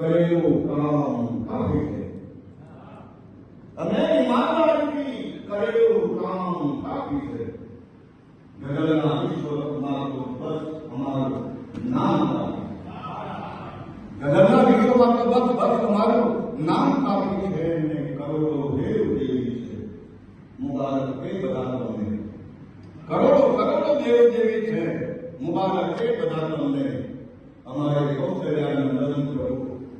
કરે કામ કાફી છે અને ઈમાનદારથી કરેલું કામ કાફી છે ગગલના ઈશ્વર અમારો બસ અમારો નામ ગગલના વિશ્વ માટે બસ બસ અમારું નામ કાફી છે ને કરોડો દેવ દેવી છે મુબારક એ બધા તમને કરોડો કરોડો દેવ દેવી છે મુબારક એ બધા તમને અમારે કૌશલ્યાનંદ પ્રભુ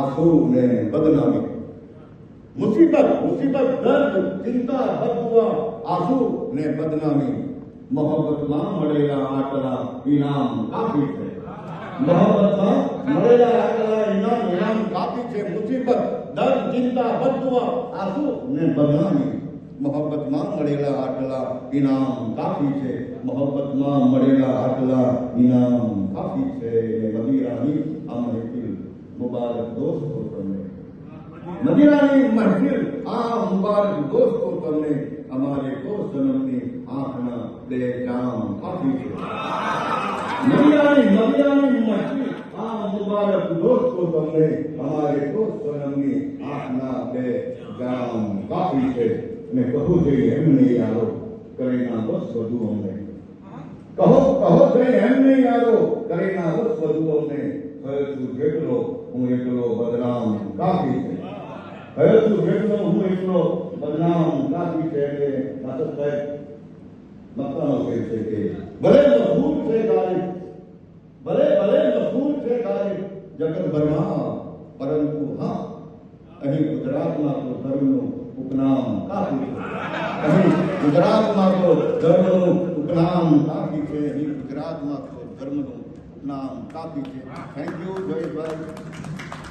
آسوب نے بدنامی مصیبت مصیبت درد چنتا بد ہوا آسو نے بدنامی محبت ماں مڑے گا آٹلا انعام کافی تھے محبت ماں مڑے گا آٹلا انعام انعام کافی تھے مصیبت درد چنتا بد ہوا آسو نے بدنامی محبت ماں مڑے گا آٹلا انعام کافی تھے محبت ماں مڑے گا آٹلا انعام کافی تھے مدیرہ نیس مبارک دوست کو کرنے مدینہ نے محفل آ مبارک دوست کو کرنے ہمارے کو سنم نے آخنا بے جام کافی مدینہ نے مدینہ نے محفل آ مبارک دوست کو کرنے ہمارے کو سنم نے آخنا بے جام کافی کے میں بہو جی ہم نے یارو کرینا بس ودو ہم نے کہو کہو جی ہم نے یارو کرینا بس ودو ہم نے حیرتو جگلو ہوں اکلو بدنام کافی تھے حیرتو جگلو ہوں اکلو بدنام کافی تھے کہ مطلب ہے مکنوں کے تھے کہ بلے مضبوط تھے کاری بلے بلے مضبوط تھے کاری جگر برمان پرنکو ہاں اہی قدرات ماں کو درنو اکنام کافی تھے اہی قدرات ماں کو درنو اکنام کافی تھے اہی قدرات ماں کو درنو اکنام کافی تھے نام کا دیجیے تھینک یو جوئی بھائی